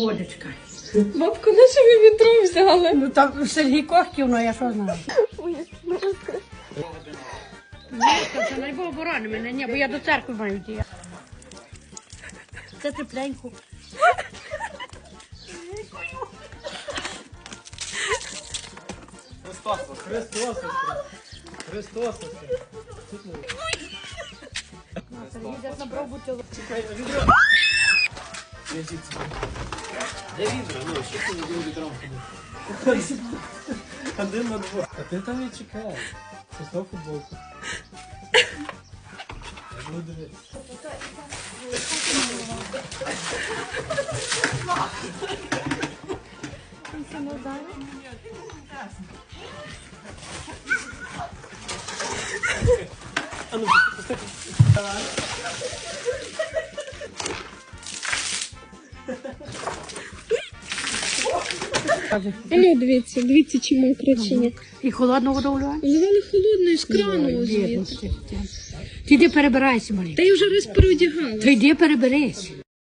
Водочка. Бабку на що ви відро взяли? Ну там Сергій Кохтів, ну я що знаю. Ні, це не було мене, ні, бо я до церкви маю йти. Це тепленько. Христос, Христос, Христос. Чекай, а відро. Візьміть собі. Де відро? Ну, що ти не відром ходиш? Один на два. А ти там і ну дивіться, дивіться, чи мокре, чи ні. І холодну воду вливаєш? Вливали холодною з крану звідти. Ти йди перебирайся, Марія. Та я вже раз переодягала. Ти йди переберись.